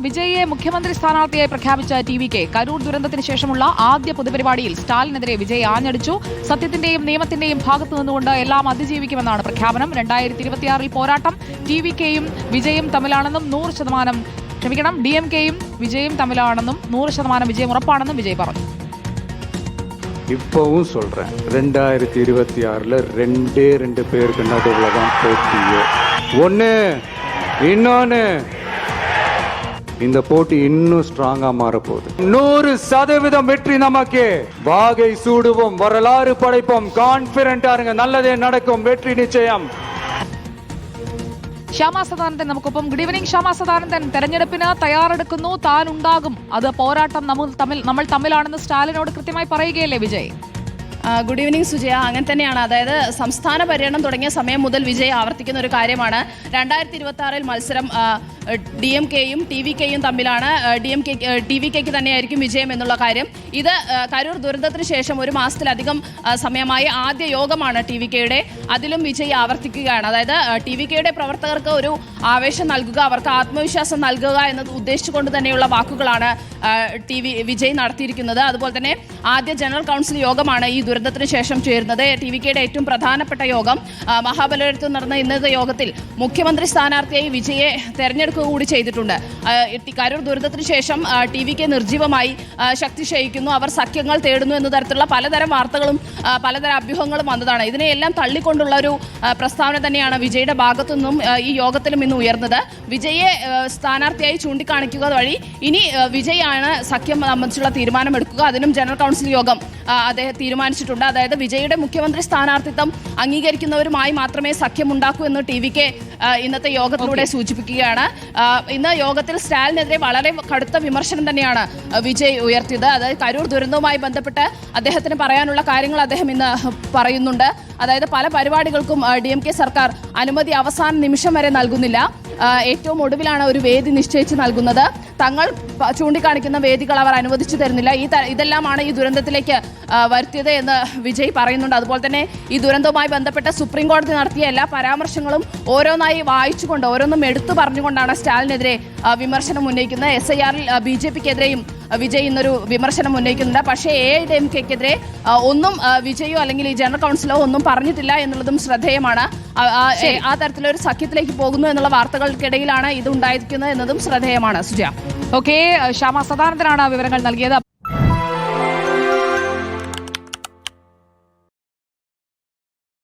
വിജയിയെ മുഖ്യമന്ത്രി സ്ഥാനാർത്ഥിയായി പ്രഖ്യാപിച്ച ടി വി കെ കരൂർ ദുരന്തത്തിന് ശേഷമുള്ള ആദ്യ പൊതുപരിപാടിയിൽ സ്റ്റാലിനെതിരെ വിജയ് ആഞ്ഞടിച്ചു സത്യത്തിന്റെയും നിയമത്തിന്റെയും ഭാഗത്തു നിന്നുകൊണ്ട് എല്ലാം അതിജീവിക്കുമെന്നാണ് പ്രഖ്യാപനം രണ്ടായിരത്തി ഇരുപത്തിയാറിൽ പോരാട്ടം ടി വി കെയും വിജയും തമ്മിലാണെന്നും നൂറ് ശതമാനം ക്ഷമിക്കണം ഡി എം കെയും വിജയും തമ്മിലാണെന്നും നൂറ് ശതമാനം വിജയം ഉറപ്പാണെന്നും വിജയ് പറഞ്ഞു இப்பவும் சொல்றேன் ரெண்டாயிரத்தி இருபத்தி ஆறுல ரெண்டே ரெண்டு பேருக்கு நடுவில் தான் போட்டியே ஒன்று இன்னொன்று இந்த போட்டி இன்னும் ஸ்ட்ராங்கா மாறப்போகுது நூறு சதவீதம் வெற்றி நமக்கு வாகை சூடுவோம் வரலாறு படைப்போம் கான்பிடண்டா இருங்க நல்லதே நடக்கும் வெற்றி நிச்சயம் ശ്യാമ സദാനന്ദൻ നമുക്കൊപ്പം ഗുഡ് ഈവനിങ് ശ്യാമ സദാനന്ദൻ തെരഞ്ഞെടുപ്പിന് തയ്യാറെടുക്കുന്നു താൻ ഉണ്ടാകും അത് പോരാട്ടം നമ്മൾ തമ്മിൽ നമ്മൾ തമ്മിലാണെന്ന് സ്റ്റാലിനോട് കൃത്യമായി പറയുകയല്ലേ വിജയ് ആ, ഗുഡ് ഈവനിങ് സുജയ. അങ്ങനെ തന്നെയാണ്. അതായത് സംസ്ഥാന പര്യടനം തുടങ്ങിയ സമയം മുതൽ വിജയ് ആവർത്തിക്കുന്ന ഒരു കാര്യമാണ്. രണ്ടായിരത്തി ഇരുപത്തി ആറിൽ മത്സരം ഡി എം കെയും ടി വി കെയും തമ്മിലാണ് D M K T V കെക്ക് തന്നെയായിരിക്കും വിജയം എന്നുള്ള കാര്യം. ഇത് കരൂർ ദുരന്തത്തിന് ശേഷം ഒരു മാസത്തിലധികം സമയമായി ആദ്യ യോഗമാണ് ടി വി കെയുടെ അതിലും വിജയ് ആവർത്തിക്കുകയാണ്. അതായത് ടി വി കെയുടെ പ്രവർത്തകർക്ക് ഒരു ആവേശം നൽകുക അവർക്ക് ആത്മവിശ്വാസം നൽകുക എന്നത് ഉദ്ദേശിച്ചുകൊണ്ട് തന്നെയുള്ള വാക്കുകളാണ് ടി വി വിജയ് നടത്തിയിരിക്കുന്നത്. അതുപോലെ തന്നെ ആദ്യ ജനറൽ കൗൺസിൽ യോഗമാണ് ഈ ദുരന്തത്തിന് ശേഷം ചേരുന്നത്. ടി വി കെയുടെ ഏറ്റവും പ്രധാനപ്പെട്ട യോഗം. മഹാബലപുരത്ത് നടന്ന ഇന്നത്തെ യോഗത്തിൽ മുഖ്യമന്ത്രി സ്ഥാനാർത്ഥിയായി വിജയെ തെരഞ്ഞെടുക്കുക കൂടി ചെയ്തിട്ടുണ്ട്. കരൂർ ദുരന്തത്തിന് ശേഷം ടി വി കെ നിർജീവമായി ശക്തി ക്ഷയിക്കുന്നു. അവർ സഖ്യങ്ങൾ തേടുന്നു എന്ന തരത്തിലുള്ള പലതരം വാർത്തകളും പലതരം അഭ്യൂഹങ്ങളും വന്നതാണ്. ഇതിനെയെല്ലാം തള്ളിക്കൊണ്ടുള്ള ഒരു പ്രസ്താവന തന്നെയാണ് വിജയുടെ ഭാഗത്തു നിന്നും ഈ യോഗത്തിലും ഇന്ന് ഉയർന്നത്. വിജയെ സ്ഥാനാർത്ഥിയായി ചൂണ്ടിക്കാണിക്കുക വഴി ഇനി വിജയാണ് സഖ്യം സംബന്ധിച്ചുള്ള തീരുമാനമെടുക്കുക. അതിനും ജനറൽ കൗൺസിൽ യോഗം അദ്ദേഹം അദ്ദേഹം തീരുമാനിച്ചിട്ടുണ്ട് അതായത് വിജയുടെ മുഖ്യമന്ത്രി സ്ഥാനാർത്ഥിത്വം അംഗീകരിക്കുന്നവരുമായി മാത്രമേ സഖ്യമുണ്ടാക്കൂ എന്ന് ടി വി കെ ഇന്നത്തെ യോഗത്തിലൂടെ സൂചിപ്പിക്കുകയാണ്. ഇന്ന് യോഗത്തിൽ സ്റ്റാലിനെതിരെ വളരെ കടുത്ത വിമർശനം തന്നെയാണ് വിജയ് ഉയർത്തിയത്. അതായത് കരൂർ ദുരന്തവുമായി ബന്ധപ്പെട്ട് അദ്ദേഹത്തിന് പറയാനുള്ള കാര്യങ്ങൾ അദ്ദേഹം ഇന്ന് പറയുന്നുണ്ട്. അതായത് പല പരിപാടികൾക്കും ഡി എം കെ സർക്കാർ അനുമതി അവസാന നിമിഷം വരെ നൽകുന്നില്ല. ഏറ്റവും ഒടുവിലാണ് ഒരു വേദി നിശ്ചയിച്ച് നൽകുന്നത്. തങ്ങൾ ചൂണ്ടിക്കാണിക്കുന്ന വേദികൾ അവർ അനുവദിച്ചു തരുന്നില്ല. ഈ ഇതെല്ലാമാണ് ഈ ദുരന്തത്തിലേക്ക് വരുത്തിയത് എന്ന് വിജയ് പറയുന്നുണ്ട്. അതുപോലെ തന്നെ ഈ ദുരന്തവുമായി ബന്ധപ്പെട്ട സുപ്രീം കോടതി നടത്തിയ എല്ലാ പരാമർശങ്ങളും ഓരോന്നായി വായിച്ചുകൊണ്ട് ഓരോന്നും എടുത്തു പറഞ്ഞുകൊണ്ടാണ് സ്റ്റാലിനെതിരെ വിമർശനം ഉന്നയിക്കുന്നത്. എസ് ഐ ആറിൽ ബി ജെ പിക്കെതിരെയും വിജയ് ഇന്നൊരു വിമർശനം ഉന്നയിക്കുന്നുണ്ട്. പക്ഷേ എ ഐ ഡി എം കെക്കെതിരെ ഒന്നും വിജയോ അല്ലെങ്കിൽ ഈ ജനറൽ കൗൺസിലോ ഒന്നും പറഞ്ഞിട്ടില്ല എന്നുള്ളതും ശ്രദ്ധേയമാണ്. ആ തരത്തിലൊരു സഖ്യത്തിലേക്ക് പോകുന്നു എന്നുള്ള വാർത്തകൾക്കിടയിലാണ് ഇത് ഉണ്ടായിരിക്കുന്നത് എന്നതും ശ്രദ്ധേയമാണ്. സുജ ഓക്കെ ശ്യാമ സദാനന്ദനാണ് വിവരങ്ങൾ നൽകിയത്.